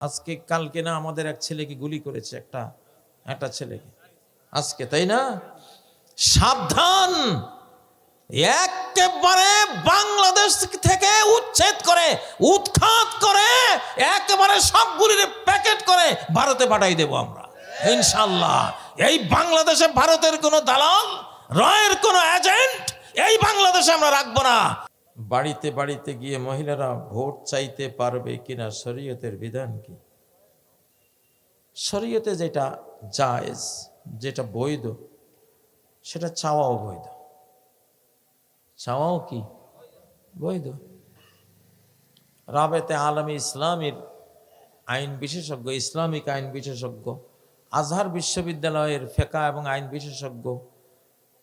আজকে, কালকে না আমাদের এক ছেলেকে গুলি করেছে, একটা একটা ছেলেকে। আজকে, তাই না? সাবধান! একেবারে বাংলাদেশ থেকে উচ্ছেদ করে, উৎখাত করে, একেবারে সবগুলির প্যাকেট করে ভারতে পাঠাই দেব আমরা। ইনশাল্লাহ এই বাংলাদেশে ভারতের কোনো দালাল, রয়ের কোনো এজেন্ট, এই বাংলাদেশে আমরা রাখব না। বাড়িতে বাড়িতে গিয়ে মহিলারা ভোট চাইতে পারবে কিনা শরীয়তের বিধান কি? শরীয়তে যেটা জায়েজ, যেটা বৈধ, সেটা চাওয়াও বৈধ। চাওয়াও কি? বৈধ। রাবেতে আলমী ইসলামের আইন বিশেষজ্ঞ, ইসলামিক আইন বিশেষজ্ঞ, আজহার বিশ্ববিদ্যালয়ের ফেকা এবং আইন বিশেষজ্ঞ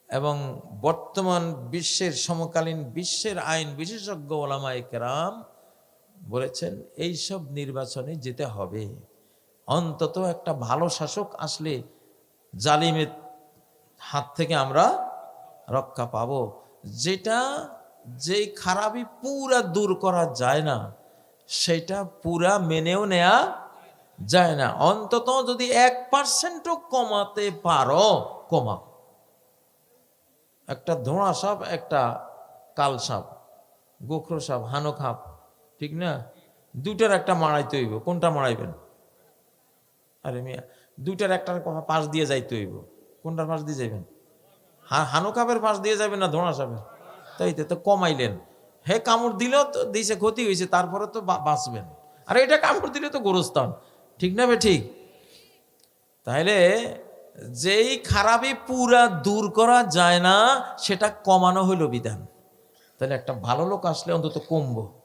এবং বর্তমান বিশ্বের, সমকালীন বিশ্বের আইন বিশেষজ্ঞ ওলামাই কেরাম বলেছেন, এইসব নির্বাচনে যেতে হবে। অন্তত একটা ভালো শাসক আসলে জালিমের হাত থেকে আমরা রক্ষা পাব। যেটা যেই খারাপই পুরা দূর করা যায় না, সেটা পুরা মেনেও নেয়া যায় না। অন্তত যদি এক পার্সেন্টও কমাতে পারো, কমাও। একটা ধোঁড়া সাপ একটা কাল সাপ গোখরো সাপ হানো খাপ ঠিক না? দুটার একটা মারাইতে হইব। কোনটা মারাইবেন? আরে মিয়া দুইটার একটার পাশ দিয়ে যাইতে হইব। কোনটার পাশ দিয়ে যাইবেন? হানো কাপের পাশ দিয়ে যাবেন না ধোঁড়া সাপের? তাই তো, কমাইলেন। হে কামড় দিলেও তো দিছে ক্ষতি হয়েছে তারপরে তো বাঁচবেন। আর এটা কামড় দিলে তো গোরস্থান ঠিক না বে ঠিক? তাহলে যেই খারাপই পুরা দূর করা যায় না, সেটা কমানো হইল বিধান। তাহলে একটা ভালো লোক আসলে অন্তত কমবো।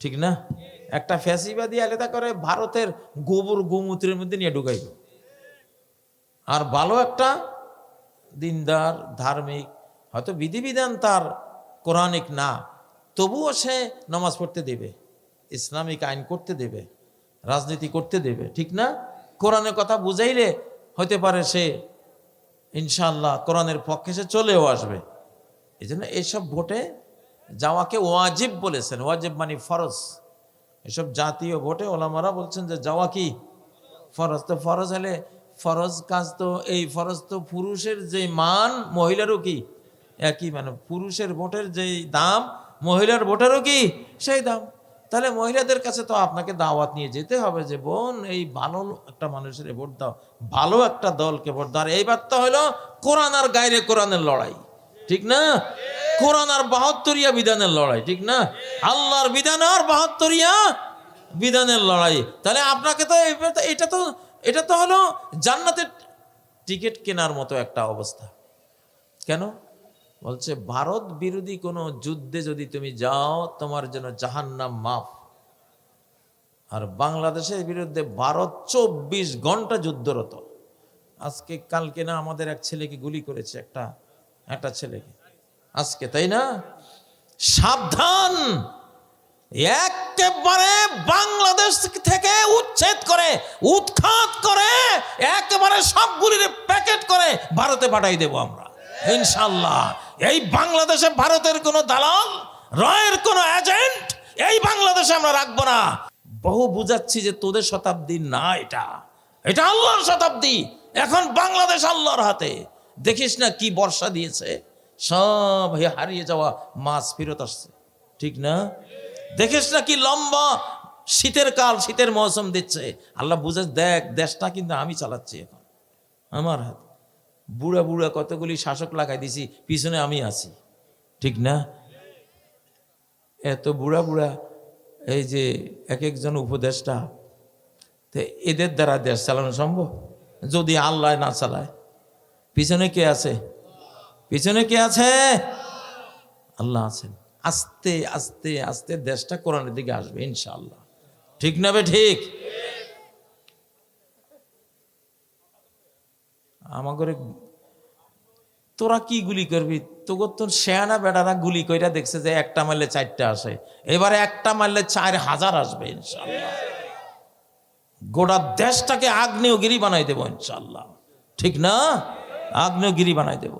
ঠিক না? একটা ফ্যাসিবাদী আলাদা করে ভারতের গোবর গোমূত্রের মধ্যে নিয়ে ঢুকাইব আর ভালো একটা দিনদার, ধার্মিক, হয়তো বিধিবিধান তার কোরআনিক না, তবুও সে নামাজ পড়তে দেবে, ইসলামিক আইন করতে দেবে, রাজনীতি করতে দেবে, ঠিক না? কোরআনের কথা বুঝাইলে হতে পারে সে ইনশাল্লাহ কোরআনের পক্ষে সে চলেও আসবে। এই জন্য এইসব ভোটে যাওয়াকে ওয়াজিব বলেছেন। ওয়াজিব মানে ফরজ। এসব জাতীয় ভোটে ওলামারা বলছেন যে যাওয়া কি? ফরজ। তো ফরজ হলে ফরজ কাজ তো এই ফরজ তো পুরুষের যে মান, মহিলারও কি? একই মানে পুরুষের ভোটের যেই দাম, মহিলার ভোটেরও কি? সেই দাম। তাহলে মহিলাদের কাছে তো আপনাকে দাওয়াত নিয়ে যেতে হবে যে, বোন, এই ভালো একটা মানুষের ভোট দাও। ভালো একটা দলকে ভোট দাও। আর এইবার তো হলো, কোরআন আর গায়রে কোরআনের লড়াই। ঠিক না? কোরআন আর বাহাত্তরিয়া বিধানের লড়াই। ঠিক না? আল্লাহর বিধান আর বাহাত্তরিয়া বিধানের লড়াই। তাহলে আপনাকে তো- এটা তো এটা তো হলো জান্নাতের টিকিট কেনার মতো একটা অবস্থা। কেন? বলছে, ভারত বিরোধী কোনো যুদ্ধে যদি তুমি যাও, তোমার জন্য জাহান্নাম মাফ। আর বাংলাদেশের বিরুদ্ধে ভারত চব্বিশ ঘণ্টা যুদ্ধরত। আজকে, কালকে না আমাদের এক ছেলেকে গুলি করেছে, একটা একটা ছেলেকে। আজকে, তাই না? সাবধান! একেবারে বাংলাদেশ থেকে উচ্ছেদ করে, উৎখাত করে, একেবারে সবগুলির প্যাকেট করে ভারতে পাঠাই দেব আমরা। ইনশাল্লাহ এই বাংলাদেশে ভারতের কোনো দালাল, রয়ের কোনো এজেন্ট এই বাংলাদেশে আমরা রাখব না। বহু বুঝাচ্ছি যে তোদের শতাব্দী না এটা। এটা আল্লাহর শতাব্দী। এখন বাংলাদেশ আল্লাহর হাতে। দেখিস না কি বর্ষা দিয়েছে? সব হারিয়ে যাওয়া মাছ ফেরত আসছে। ঠিক না? দেখিস না কি লম্বা শীতের কাল, শীতের মৌসুম দিচ্ছে। আল্লাহ বুঝে দেখ, দেশটা কিন্তু আমি চালাচ্ছি এখন। আমার হাত। বুড়া বুড়া কতগুলি শাসক লাগাই দিছি, পিছনে আমি আছি। ঠিক না? এত বুড়া বুড়া, এই যে এক একজন উপদেষ্টা, তো এদের দ্বারা দেশ চালানো সম্ভব? যদি আল্লাহ না চালায়, পিছনে কে আছে? পিছনে কে আছে? আল্লাহ আছেন। আস্তে আস্তে আস্তে দেশটা কোরআনের দিকে আসবে, ইনশাআল্লাহ। ঠিক না বে ঠিক? আমাকে তোরা কি গুলি করবি? তোকে তোর শেয়ানা বেড়ারা গুলি কইরা দেখছে যে একটা মারলে চারটা আসে। এবারে একটা মারলে চার হাজার আসবে ইনশাল্লাহ গোটা দেশটাকে আগ্নেয়গিরি বানাই দেবো ইনশাল্লাহ ঠিক না? আগ্নেয়গিরি বানাই দেব।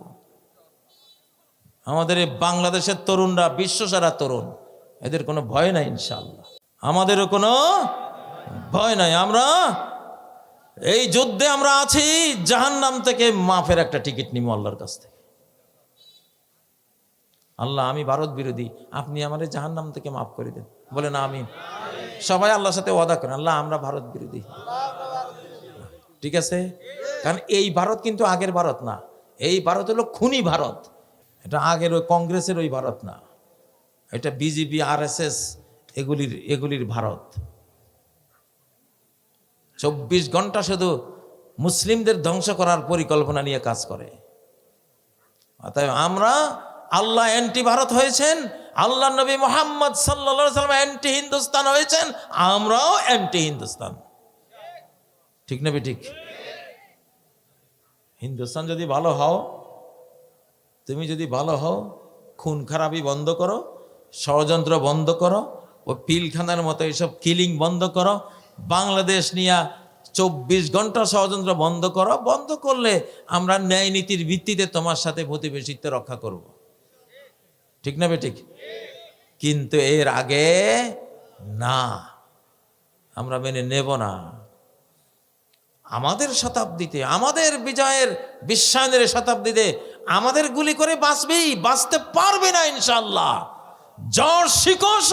আমাদের এই বাংলাদেশের তরুণরা, বিশ্বসেরা তরুণ, এদের কোনো ভয় নাই ইনশাল্লাহ আমাদেরও কোনো ভয় নাই। আমরা এই যুদ্ধে আমরা আছি, জাহান্নাম থেকে মাফের একটা টিকিট নিব আল্লাহর কাছ থেকে। আল্লাহ, আমি ভারত বিরোধী, আপনি আমাদের জাহান্নাম থেকে মাফ করে দেন। বলে না আমি সবাই আল্লাহর সাথে ওয়াদা করেন, আল্লাহ, আমরা ভারত বিরোধী। ঠিক আছে? কারণ এই ভারত কিন্তু আগের ভারত না। এই ভারত হলো খুনি ভারত। এটা আগের ওই কংগ্রেসের ওই ভারত না। এটা বিজেপি, আরএসএস, এগুলির এগুলির ভারত। চব্বিশ ঘণ্টা শুধু মুসলিমদের ধ্বংস করার পরিকল্পনা নিয়ে কাজ করে। অতএব আমরা আল্লাহ অ্যান্টি ভারত হয়েছেন, আল্লাহ নবী মোহাম্মদ সাল্লা সাল্লাম অ্যান্টি হিন্দুস্তান হয়েছেন, আমরাও অ্যান্টি হিন্দুস্তান ঠিক না ঠিক হিন্দুস্তান যদি ভালো হও, তুমি যদি ভালো হও, খুন খারাপি বন্ধ করো, ষড়যন্ত্র বন্ধ করো ও পিলখানার মতো এইসব কিলিং বন্ধ করো, বাংলাদেশ নিয়ে চব্বিশ ঘণ্টা ষড়যন্ত্র বন্ধ করো, বন্ধ করলে আমরা ন্যায় নীতির ভিত্তিতে তোমার সাথে প্রতিবেশিত্ব রক্ষা করব। ঠিক না ঠিক কিন্তু এর আগে না। আমরা মেনে নেব না। আমাদের শতাব্দীতে, আমাদের বিজয়ের বিশ্বায়নের শতাব্দীতে আমাদের গুলি করে বাঁচবেই, বাঁচতে পারবে না ইনশাল্লাহ জ্বর শিকস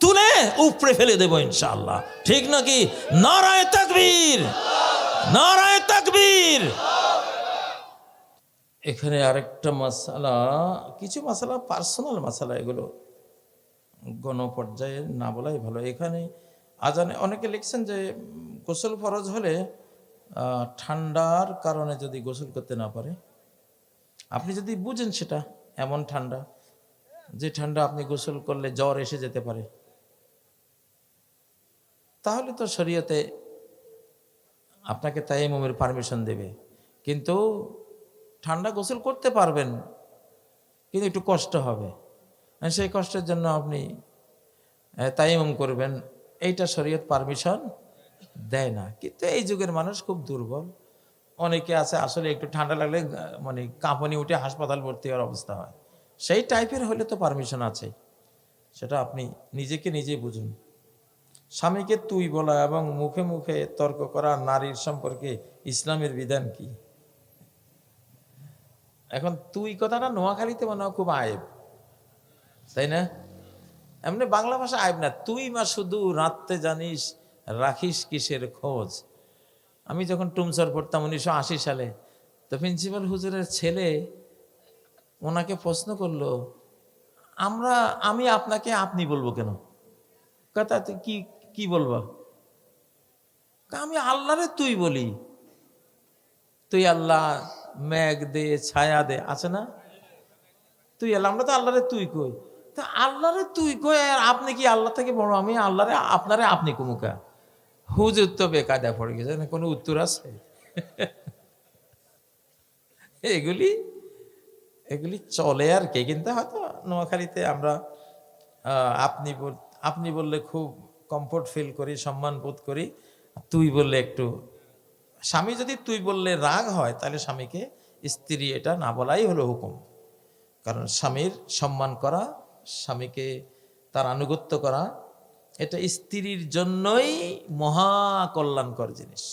তুলে উপড়ে ফেলে দেবো ইনশাল্লাহ ঠিক নাকি? নারায় তাকবীর! নারায় তাকবীর! এখানে আরেকটা মশালা কিছু মশালা পার্সোনাল মশালা এগুলো গণপর্যায়ে না বলাই ভালো। এখানে আজানে অনেকে লিখছেন যে, গোসল ফরজ হলে ঠান্ডার কারণে যদি গোসল করতে না পারে। আপনি যদি বুঝেন সেটা, এমন ঠান্ডা, যে ঠান্ডা আপনি গোসল করলে জ্বর এসে যেতে পারে। তাহলে তো শরীয়তে আপনাকে তাই মোমের পারমিশন দেবে। কিন্তু ঠান্ডা গোসল করতে পারবেন, কিন্তু একটু কষ্ট হবে। সেই কষ্টের জন্য আপনি তাইমুম করবেন। এইটা শরীয়ত পারমিশন দেয় না। কিন্তু এই যুগের মানুষ খুব দুর্বল। অনেকে আছে, আসলে একটু ঠান্ডা লাগলে মানে কাঁপনি উঠে হাসপাতাল ভর্তি হওয়ার অবস্থা হয়। সেই টাইপের হলে তো পারমিশন আছে। সেটা আপনি নিজেকে নিজে বুঝুন। স্বামীকে তুই বলা এবং মুখে মুখে তর্ক করা নারীর সম্পর্কে ইসলামের বিধান কি? এখন তুই কথাটা নোয়াখালীতে মনে হয় খুব আয়েব। তাই না? এমনি বাংলা ভাষা আয়েব না। তুই মা শুধু রাত্রে জানিস, রাখিস কিসের খোঁজ। আমি যখন টুমসর পড়তাম উনিশশো আশি সালে, তো প্রিন্সিপাল হুজুরের ছেলে ওনাকে প্রশ্ন করল, আমরা, আমি আপনাকে আপনি বলব কেন? কথা তুই কি কি বলব? আমি আল্লাহরে তুই বলি। তুই আল্লাহ মেঘ দে, ছায়া দে, আছে না? তুই আল্লাহ আমরা তো আল্লাহরে তুই কই। তা আল্লাহরে তুই কই, আর আপনি কি আল্লাহ থেকে বড়? আমি আল্লাহরে, আপনারে আপনি কুমুকা। হুজুর তো বেকায়দা পড়ে গেছে, না কোনো উত্তর আছে? এগুলি এগুলি চলে আর কি, কিন্তু হয়তো নোয়াখালীতে আমরা আপনি আপনি বললে খুব কমফোর্ট ফিল করি, সম্মান বোধ করি তুই বললে একটু স্বামী যদি তুই বললে রাগ হয়, তাহলে স্বামীকে স্ত্রী এটা না বলাই হলো হুকুম। কারণ স্বামীর সম্মান করা, স্বামীকে তার আনুগত্য করা, এটা স্ত্রীর জন্যই মহা কল্যাণকর জিনিস।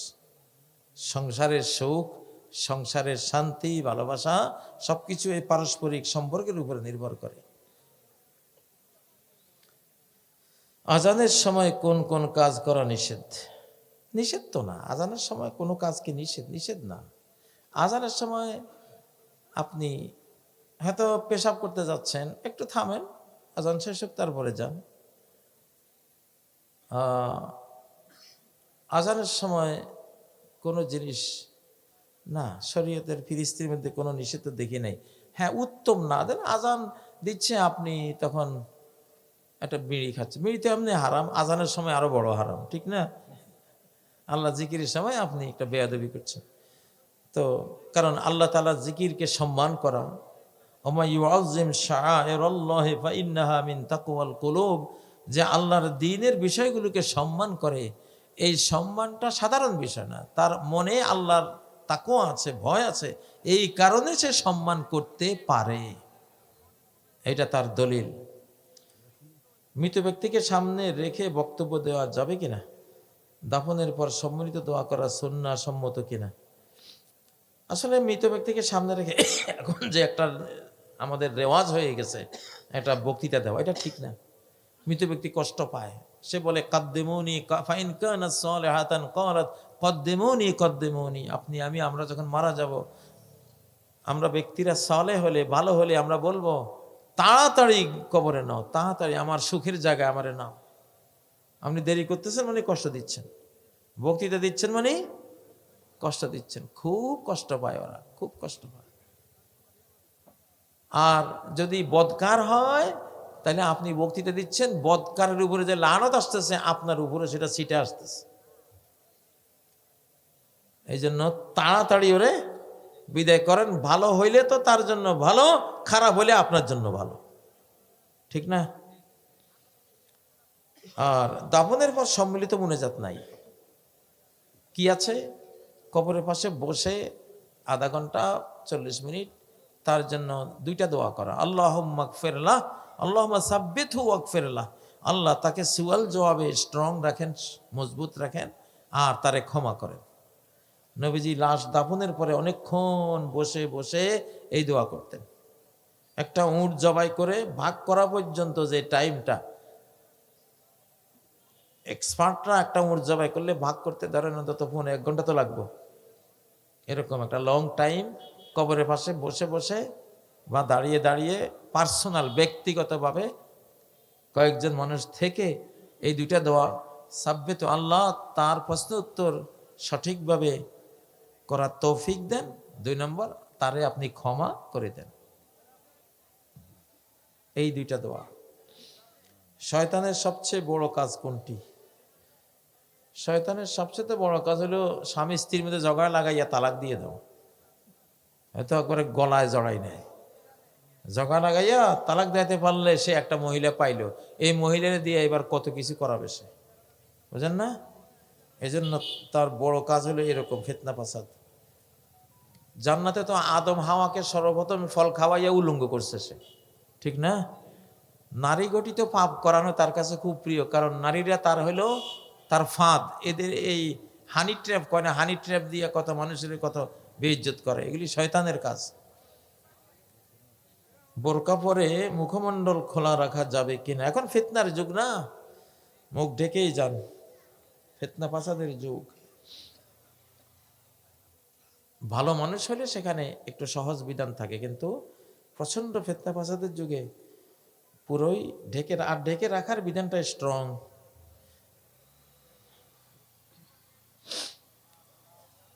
সংসারের সুখ, সংসারের শান্তি, ভালোবাসা সবকিছু এই পারস্পরিক সম্পর্কের উপরে নির্ভর করে। আজানের সময় কোন কোন কাজ করা নিষেধ? নিষেধ তো না। আজানের সময় কোনো কাজকে নিষেধ? নিষেধ না। আজানের সময় আপনি হয়তো পেশাব করতে যাচ্ছেন, একটু থামেন, আজান শেষ হোক, তারপরে যান। আজানের সময় কোনো জিনিস না, শরীয়তের ফিরিস্তির মধ্যে কোনো নিষেধ তো দেখি নাই। হ্যাঁ উত্তম না। দেন আজান দিচ্ছে, আপনি তখন একটা বিড়ি খাচ্ছে বিড়িতে এমনি হারাম। আজানের সময় আরও বড় হারাম, ঠিক না? আল্লাহ জিকিরের সময় আপনি একটা বেয়াদবি করছেন। তো কারণ আল্লাহ তালা জিকিরকে সম্মান করা। যে আল্লাহর দিনের বিষয়গুলোকে সম্মান করে, এই সম্মানটা সাধারণ বিষয় না। তার মনে আল্লাহর তাকওয়া আছে, ভয় আছে, এই কারণে সে সম্মান করতে পারে। এটা তার দলিল। মৃত ব্যক্তিকে সামনে রেখে বক্তব্য দেওয়া যাবে কিনা? দাফনের পর সম্মিলিত দোয়া করা সন্না সম্মত কিনা? আসলে মৃত ব্যক্তিকে সামনে রেখে এখন যে একটা আমাদের রেওয়াজ হয়ে গেছে, একটা বক্তৃতা দেওয়া, এটা ঠিক না। মৃত ব্যক্তি কষ্ট পায়। সে বলে, কদ্দেমনি ফাইন কান হাতান করাত কদ্দেমনি কদ্দেমনি, আপনি, আমি, আমরা যখন মারা যাব, আমরা ব্যক্তিরা সলে হলে, ভালো হলে আমরা বলব, তাড়াতাড়ি কবরে নাও, তাড়াতাড়ি, আমার সুখের জায়গায় আমারে নাও। আপনি দেরি করতেছেন মানে কষ্ট দিচ্ছেন। বক্তৃতা দিচ্ছেন মানে কষ্ট দিচ্ছেন। খুব কষ্ট পায় ওরা, খুব কষ্ট পায়। আর যদি বদকার হয়, তাহলে আপনি বক্তৃতা দিচ্ছেন, বদকারের উপরে যে লানত আসতেছে, আপনার উপরে সেটা সিটে আসতেছে। এই জন্য তাড়াতাড়ি ওরে বিদায় করেন। ভালো হইলে তো তার জন্য ভালো, খারাপ হইলে আপনার জন্য ভালো। ঠিক না? আর দাফনের পর সম্মিলিত মুনাজাত নাই। কি আছে? কবরের পাশে বসে আধা ঘণ্টা চল্লিশ মিনিট তার জন্য দুইটা দোয়া করা। আল্লাহ মাকফেরলাহ আল্লাহ সাব্বিত হু ওয়াকফেরলাহ আল্লাহ তাকে সিওয়াল জবাবে স্ট্রং রাখেন, মজবুত রাখেন আর তারে ক্ষমা করেন। নবীজি লাশ দাফনের পরে অনেকক্ষণ বসে বসে এই দোয়া করতেন। একটা উঁট জবাই করে ভাগ করা পর্যন্ত যে টাইমটা এক্সপার্টরা একটা উঁট জবাই করলে ভাগ করতে ধরেন অন্তত পৌনে এক ঘণ্টা তো লাগবো। এরকম একটা লং টাইম কবরের পাশে বসে বসে বা দাঁড়িয়ে দাঁড়িয়ে পার্সোনাল ব্যক্তিগতভাবে কয়েকজন মানুষ থেকে এই দুইটা দোয়া সাব্যত আল্লাহ তার প্রশ্ন উত্তর সঠিকভাবে করার তৌফিক দেন। দুই নম্বর, তারে আপনি ক্ষমা করে দেন। এই দুইটা দোয়া। শয়তানের সবচেয়ে বড় কাজ কোনটি? শয়তানের সবচেয়ে বড় কাজ হলো স্বামী স্ত্রীর মধ্যে জগাড় লাগাইয়া তালাক দিয়ে দাও। হয়তো একবারে গলায় জড়াই নেয়। জগা লাগাইয়া তালাক দিতে পারলে সে একটা মহিলা পাইলো। এই মহিলার দিয়ে এবার কত কিছু করাবে সে? বুঝেন না? এজন্য তার বড় কাজ হলো এরকম ফেতনা পাসাদ জান্নাতে তো আদম হাওয়াকে সর্বপ্রথম ফল খাওয়াইয়া উলঙ্গ করছে সে। ঠিক না? নারী গঠিত পাপ করানো তার কাছে খুব প্রিয়, কারণ নারীরা তার হলো তার ফাঁদ, এদের এই হানি ট্র্যাপ কয় না, হানি ট্র্যাপ দিয়ে কত মানুষের কত বেইজ্জত করে, এগুলি শয়তানের কাজ। বোরকা পরে মুখমণ্ডল খোলা রাখা যাবে কিনা, এখন ফিতনার যুগ না, মুখ ঢেকেই যান, ফেতনা পাসাদের যুগ। ভালো মানুষ হলে সেখানে একটু সহজ বিধান থাকে, কিন্তু প্রচণ্ড ফেতনা ফাসাদের যুগে পুরোই ঢেকে, আর ঢেকে রাখার বিধানটা স্ট্রং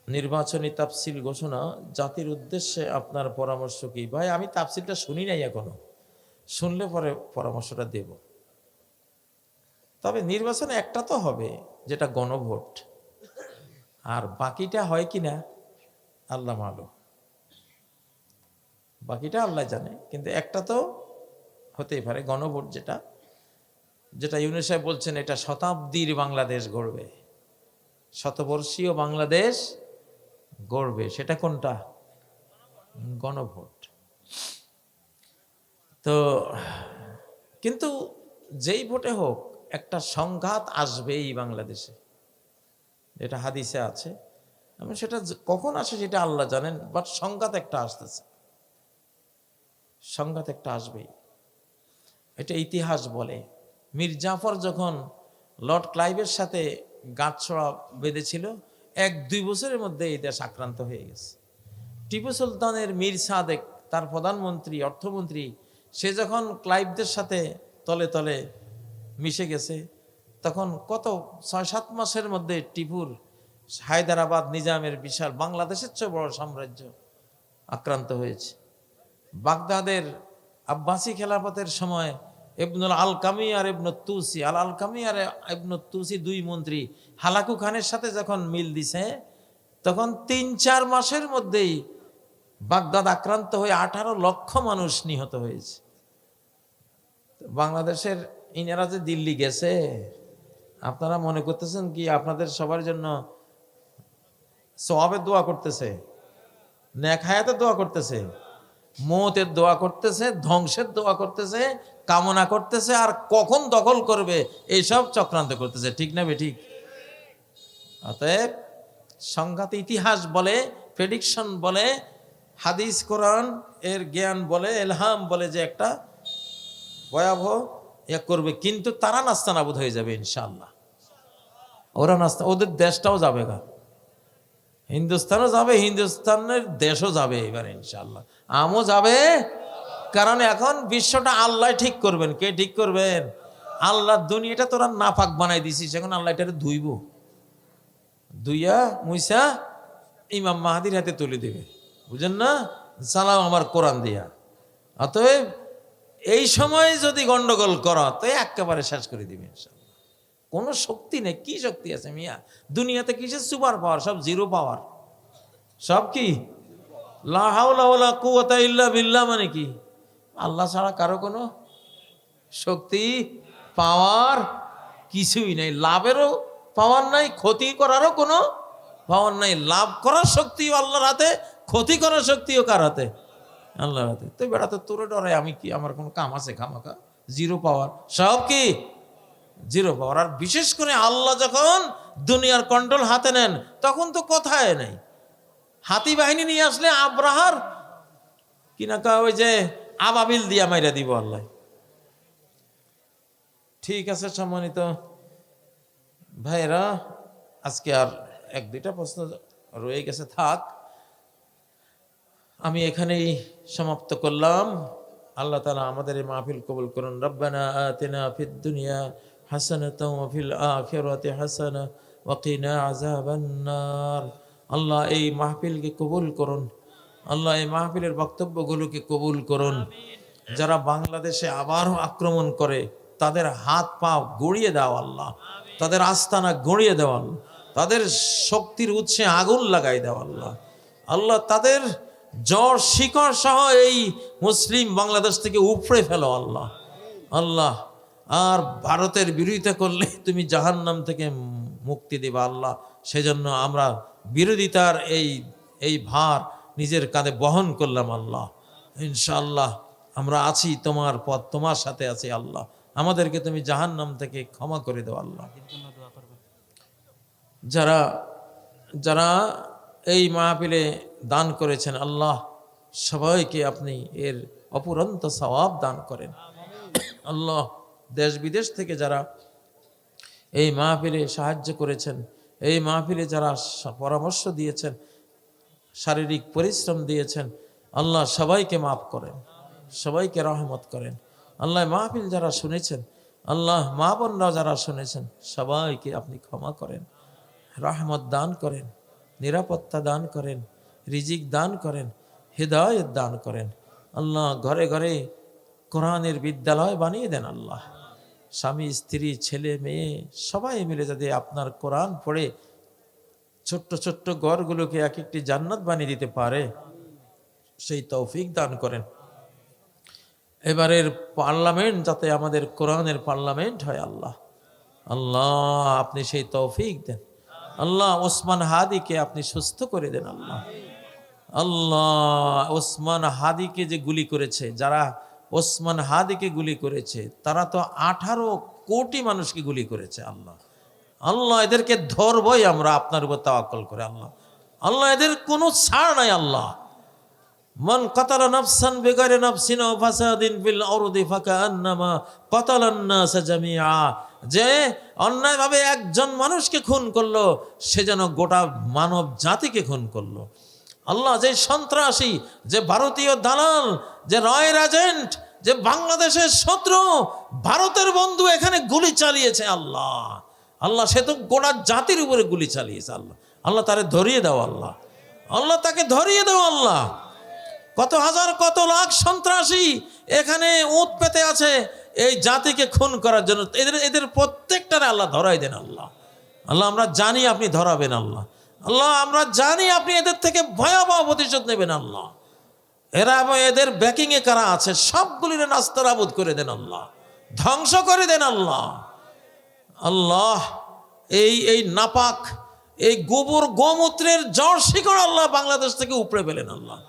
নির্বাচনী তাফসিল ঘোষণা জাতির উদ্দেশ্যে আপনার পরামর্শ কি? ভাই, আমি তাফসিলটা শুনি নাই এখনও। শুনলে পরে পরামর্শটা দেব। তবে নির্বাচন একটা তো হবে, যেটা গণভোট। আর বাকিটা হয় কি না? আল্লাহ মালুম। বাকিটা আল্লাহ জানে, কিন্তু একটা তো হতেই পারে, গণভোট যেটা। যেটা ইউনিসেফ বলছেন, এটা শতাব্দীর বাংলাদেশ গড়বে। শতবর্ষীয় বাংলাদেশ গড়বে, সেটা কোনটা? গণভোট। তো, কিন্তু যেই ভোটে হোক, একটা সংঘাত আসবেই বাংলাদেশে। যেটা হাদিসে আছে। আমি সেটা কখন আসে সেটা আল্লাহ জানেন বাট সংঘাত একটা আসতেছে। সংঘাত একটা আসবেই। এটা ইতিহাস বলে। মীর জাফর যখন লর্ড ক্লাইভের সাথে গাঁটছড়া বেঁধেছিল এক, দুই বছরের মধ্যে এই দেশ আক্রান্ত হয়ে গেছে। টিপু সুলতানের মীর সাদেক, তার প্রধানমন্ত্রী, অর্থমন্ত্রী, সে যখন ক্লাইভদের সাথে তলে তলে মিশে গেছে, তখন কত, ছয়, সাত মাসের মধ্যে টিপুর হায়দ্রাবাদ নিজামের বিশাল বাংলাদেশের চেয়ে বড় সাম্রাজ্য আক্রান্ত হয়েছে। বাগদাদের আব্বাসী খেলাফতের সময় ইবনুল আল কামি আর ইবনুল তুসি আল আল কামি আর ইবনুল তুসি দুই মন্ত্রী। হালাকু খানের সাথে যখন মিল দিছে, তখন তিন চার মাসের মধ্যেই বাগদাদ আক্রান্ত হয়ে আঠারো লক্ষ মানুষ নিহত হয়েছে। বাংলাদেশের ইনারা যে দিল্লি গেছে, আপনারা মনে করতেছেন কি আপনাদের সবার জন্য সবাবের দোয়া করতেছে? ন্যাক হায়াতের দোয়া করতেছে? মতের দোয়া করতেছে? ধ্বংসের দোয়া করতেছে? কামনা করতেছে আর কখন দখল করবে, এইসব চক্রান্ত করতেছে। ঠিক না বে, ঠিক? অতএব সংঘাত ইতিহাস বলে প্রেডিকশন বলে, হাদিস, কোরআন এর জ্ঞান বলে এলহাম বলে যে একটা ভয়াবহ ইয়ে করবে। কিন্তু তারা নাস্তানাবুদ হয়ে যাবে ইনশাল্লাহ ওরা নাস্তা, ওদের দেশটাও যাবে গা। হিন্দুস্তানও যাবে, হিন্দুস্তানের দেশও যাবে এবার ইনশাল্লাহ আমও যাবে কারণ এখন বিশ্বটা আল্লাহ ঠিক করবেন। কে ঠিক করবেন? আল্লাহ দুনিয়াটা তোরা নাপাক বানাই দিছিস, এখন আল্লাহ এটারে ধুইব। দুইয়া মুইসা ইমাম মাহাদির হাতে তুলে দেবে। বুঝেন না? সালাম আমার কোরআন দিয়া। অতএব এই সময় যদি গন্ডগোল করো, তো একেবারে শেষ করে দিবে কোনো শক্তি নেই, কি শক্তি আছে মিয়া? দুনিয়াতে কিসের সুপার পাওয়ার? সব জিরো পাওয়ার। সব কি? লা হাওলা ওয়ালা কুওয়াতা ইল্লা বিল্লাহ মানে কি? আল্লাহ ছাড়া কারও কোনো শক্তি, পাওয়ার কিছুই নেই। লাভেরও পাওয়ার নাই, ক্ষতি করারও কোনো পাওয়ার নাই। লাভ করার শক্তিও আল্লাহর হাতে, ক্ষতি করার শক্তিও কার হাতে? আল্লাহর হাতে। তো বেড়া তো তোরে ডরে, আমি কি আমার কোনো কাম আছে খামাকা জিরো পাওয়ার সব কি? জিরো পাওয়ার আর বিশেষ করে আল্লাহ যখন দুনিয়ার কন্ট্রোল হাতে নেন, তখন তো কথায় নেই। হাতি বাহিনী নিয়ে আসলে আব্রাহার কিনা ওই যে আবাবিল দিয়া মাইরা দিব আল্লাহ। ঠিক আছে সম্মানিত ভাইরা আজকে আর এক দুইটা প্রশ্ন রয়ে গেছে, থাক। আমি এখানেই সমাপ্ত করলাম। আল্লাহ তালা আমাদের এই মাহফিল কবুল করুন। রব্বানা আতিনা ফিদ দুনিয়া হাসানাতাও ওয়া ফিল আখিরাতি হাসানা ওয়া আল্লাহ এই মাহফিলকে কবুল করুন। আল্লাহ এই মাহফিলের বক্তব্যগুলোকে কবুল করুন। যারা বাংলাদেশে আবারও আক্রমণ করে তাদের হাত পা গড়িয়ে দাও আল্লাহ। তাদের আস্তানা গড়িয়ে দেওয়া আল্লাহ। তাদের শক্তির উৎসে আগুন লাগাই দেওয়া আল্লাহ। আল্লাহ তাদের জ্বর শিকড় সহ এই মুসলিম বাংলাদেশ থেকে উপড়ে ফেলো আল্লাহ। আল্লাহ আর ভারতের বিরোধিতা করলে তুমি জাহান্নাম থেকে মুক্তি দেবা আল্লাহ। সেজন্য আমরা বিরোধিতার এই এই ভার নিজের কাঁধে বহন করলাম আল্লাহ। ইনশাআল্লাহ আমরা আছি তোমার পথ তোমার সাথে আছি আল্লাহ। আমাদেরকে তুমি জাহান্নাম থেকে ক্ষমা করে দাও আল্লাহ। যারা যারা এই মাহফিলে দান করেছেন আল্লাহ সবাইকে আপনি এর অপুরন্ত সওয়াব দান করেন। আল্লাহ দেশ বিদেশ থেকে যারা এই মাহফিলে সাহায্য করেছেন এই মাহফিলে যারা পরামর্শ দিয়েছেন শারীরিক পরিশ্রম দিয়েছেন, আল্লাহ সবাইকে মাফ করেন, সবাইকে রহমত করেন। আল্লাহ মাহফিল যারা শুনেছেন, আল্লাহ মা বোনরা যারা শুনেছেন, সবাইকে আপনি ক্ষমা করেন, রহমত দান করেন, নিরাপত্তা দান করেন, রিজিক দান করেন, হৃদয়ত দান করেন। আল্লাহ ঘরে ঘরে কোরআনের বিদ্যালয় বানিয়ে দেন আল্লাহ। স্বামী, স্ত্রী, ছেলে, মেয়ে, সবাই মিলে যাতে আপনার কোরআন পড়ে ছোট্ট ছোট্ট ঘরগুলোকে এক একটি জান্নাত বানিয়ে দিতে পারে, সেই তৌফিক দান করেন। এবারের পার্লামেন্ট যাতে আমাদের কোরআনের পার্লামেন্ট হয়, আল্লাহ আল্লাহ আপনি সেই তৌফিক দেন। আল্লাহ ওসমান হাদিকে আপনি সুস্থ করে দেন, আল্লাহ। আল্লাহ ওসমান হাদিকে যে গুলি করেছে, যারা ওসমান হাদিকে গুলি করেছে, তারা তো আঠারো কোটি মানুষকে গুলি করেছে, আল্লাহ। আল্লাহ এদেরকে ধরবই আমরা আপনার উপর তাওয়াক্কল করে, আল্লাহ। আল্লাহ এদের কোনো ছাড় নাই, আল্লাহ। মান কাতালা নাফসান বেগারে নাফসিন ফাসাদিন ফিল আরদি ফাকান্নামা কাতালান নাস জামিআ। যে অন্যায়ভাবে একজন মানুষকে খুন করল, সে যেন গোটা মানব জাতিকে খুন করল। আল্লাহ যে সন্ত্রাসী, যে ভারতীয় দালাল, যে রয়ের এজেন্ট, যে বাংলাদেশের শত্রু, ভারতের বন্ধু এখানে গুলি চালিয়েছে, আল্লাহ। আল্লাহ সে তো গোটা জাতির উপরে গুলি চালিয়েছে আল্লাহ। আল্লাহ তারে ধরিয়ে দাও আল্লাহ। আল্লাহ তাকে ধরিয়ে দাও আল্লাহ। কত হাজার, কত লাখ সন্ত্রাসী এখানে উঁত পেতে আছে এই জাতিকে খুন করার জন্য। এদের এদের প্রত্যেকটারে আল্লাহ ধরাই দেন আল্লাহ। আল্লাহ, আমরা জানি আপনি ধরাবেন আল্লাহ। আল্লাহ, আমরা জানি আপনি এদের থেকে ভয়াবহ প্রতিশোধ নেবেন আল্লাহ। এরা এবং এদের ব্যাকিংয়ে কারা আছে, সবগুলির নাস্তারাবুদ করে দেন আল্লাহ। ধ্বংস করে দেন আল্লাহ। আল্লাহ, এই এই নাপাক, এই গোবর গোমূত্রের জ্বর শিকড় আল্লাহ বাংলাদেশ থেকে উপড়ে পেলেন আল্লাহ।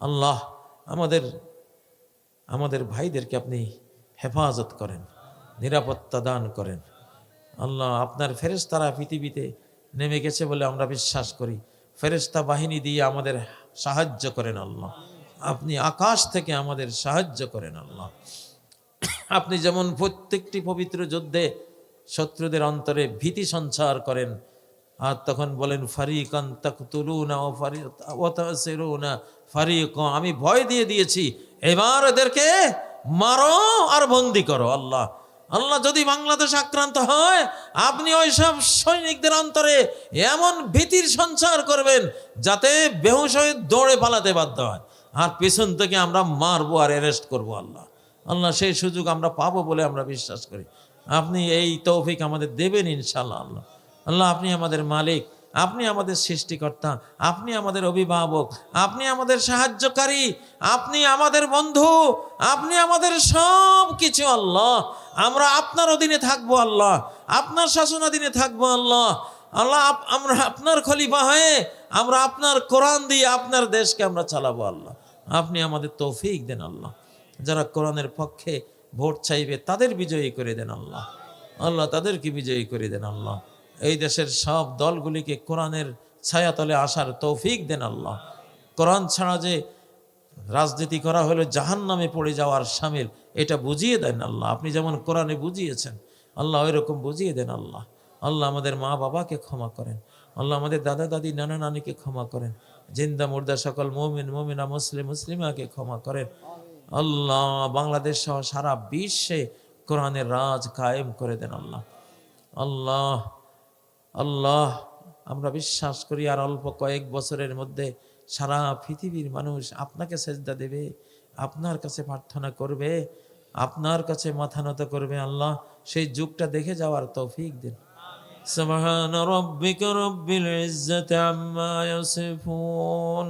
আল্লাহ, আমাদের আমাদের ভাইদেরকে আপনি হেফাজত করেন, নিরাপত্তা দান করেন। আল্লাহ, আপনার ফেরেশতারা পৃথিবীতে নেমে গেছে বলে আমরা বিশ্বাস করি। ফেরেস্তা বাহিনী দিয়ে আমাদের সাহায্য করেন আল্লাহ। আপনি আকাশ থেকে আমাদের সাহায্য করেন আল্লাহ। আপনি যেমন প্রত্যেকটি পবিত্র যুদ্ধে শত্রুদের অন্তরে ভীতি সঞ্চার করেন। আর তখন বলেন, ফারিকান তাকতুলুনা ও ফারি ওয়াতাসিরুনা ফারিক আমি ভয় দিয়ে দিয়েছি। এবার এদেরকে মারো আর বন্দি করো, আল্লাহ। আল্লাহ যদি বাংলাদেশ আক্রান্ত হয়, আপনি ওই সব সৈনিকদের অন্তরে এমন ভীতির সঞ্চার করবেন যাতে বেহুশ দৌড়ে পালাতে বাধ্য হয়। আর পেছন থেকে আমরা মারবো আর অ্যারেস্ট করব, আল্লাহ। আল্লাহ সেই সুযোগ আমরা পাবো বলে আমরা বিশ্বাস করি। আপনি এই তৌফিক আমাদের দেবেন ইনশাল্লাহ আল্লাহ আল্লাহ, আপনি আমাদের মালিক, আপনি আমাদের সৃষ্টিকর্তা, আপনি আমাদের অভিভাবক, আপনি আমাদের সাহায্যকারী, আপনি আমাদের বন্ধু, আপনি আমাদের সব কিছু আল্লাহ। আমরা আপনার অধীনে থাকব আল্লাহ, আপনার শাসনাধীনে থাকব আল্লাহ। আল্লাহ আমরা আপনার খলিফা হয়ে আমরা আপনার কোরআন দিয়ে আপনার দেশকে আমরা চালাবো আল্লাহ। আপনি আমাদের তৌফিক দেন আল্লাহ। যারা কোরআনের পক্ষে ভোট চাইবে, তাদের বিজয়ী করে দেন আল্লাহ। আল্লাহ তাদেরকে বিজয়ী করে দেন আল্লাহ। এই দেশের সব দলগুলিকে কোরআনের ছায়াতলে আসার তৌফিক দেন আল্লাহ। কোরআন ছাড়া যে রাজনীতি করা হলে জাহান নামে পড়ে যাওয়ার সামিল, এটা বুঝিয়ে দেন আল্লাহ। আপনি যেমন কোরআনে বুঝিয়েছেন, আল্লাহ ওই রকম বুঝিয়ে দেন আল্লাহ। আল্লাহ আমাদের মা বাবাকে ক্ষমা করেন। আল্লাহ আমাদের দাদা দাদি নানা নানিকে ক্ষমা করেন। জিন্দা, মুর্দা সকল মমিন, মমিনা, মুসলিম, মুসলিমাকে ক্ষমা করেন। আল্লাহ বাংলাদেশ সহ সারা বিশ্বে কোরআনের রাজ কায়েম করে দেন আল্লাহ আল্লাহ আল্লাহ আমরা বিশ্বাস করি আর অল্প কয়েক বছরের মধ্যে সারা পৃথিবীর মানুষ আপনাকে সেজদা দেবে আপনার কাছে প্রার্থনা করবে আপনার কাছে মাথা নত করবে আল্লাহ সেই যুগটা দেখে যাওয়ার তৌফিক দিন سبحان ربك رب العزة عما يصفون